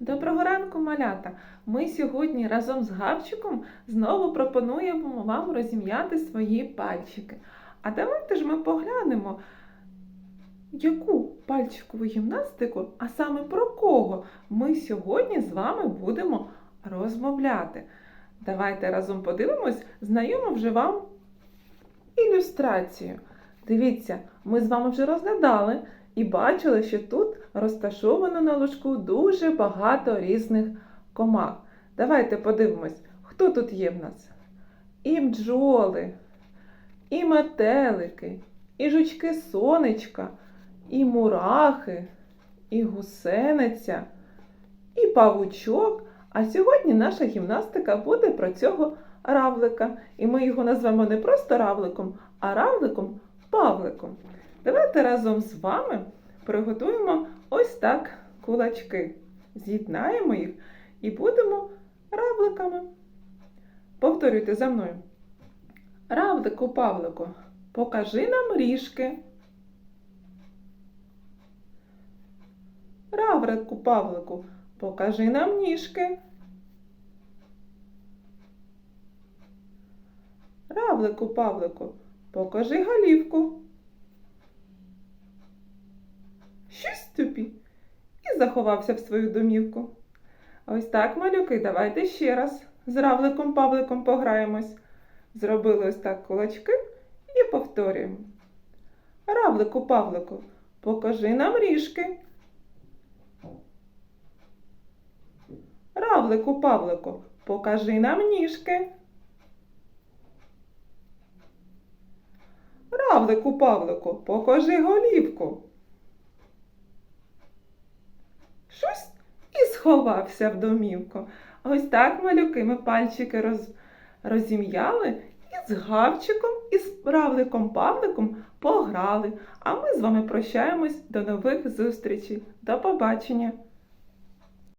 Доброго ранку, малята! Ми сьогодні разом з Гавчиком знову пропонуємо вам розім'яти свої пальчики. А давайте ж ми поглянемо, яку пальчикову гімнастику, а саме про кого ми сьогодні з вами будемо розмовляти. Давайте разом подивимось, знайому вже вам ілюстрацію. Дивіться, ми з вами вже розглядали і бачили, що тут розташовано на ложку дуже багато різних комах. Давайте подивимось, хто тут є в нас? І бджоли, і метелики, і жучки сонечка, і мурахи, і гусениця, і павучок. А сьогодні наша гімнастика буде про цього равлика. І ми його назвемо не просто равликом, а равликом Павликом. Давайте разом з вами приготуємо ось так кулачки. З'єднаємо їх і будемо равликами. Повторюйте за мною. Равлику, Павлику, покажи нам ріжки. Равлику, Павлику, покажи нам ніжки. Равлику, Павлику, покажи голівку. Заховався в свою домівку. Ось так, малюки, давайте ще раз з равликом Павликом пограємось. Зробили ось так кулачки і повторюємо. Равлику Павлику, покажи нам ріжки. Равлику Павлику, покажи нам ніжки. Равлику Павлику, покажи голівку. Щось і сховався в домівку. Ось так, малюки, ми пальчики роз... розім'яли і з гавчиком, і з правликом Павликом пограли. А ми з вами прощаємось до нових зустрічей. До побачення!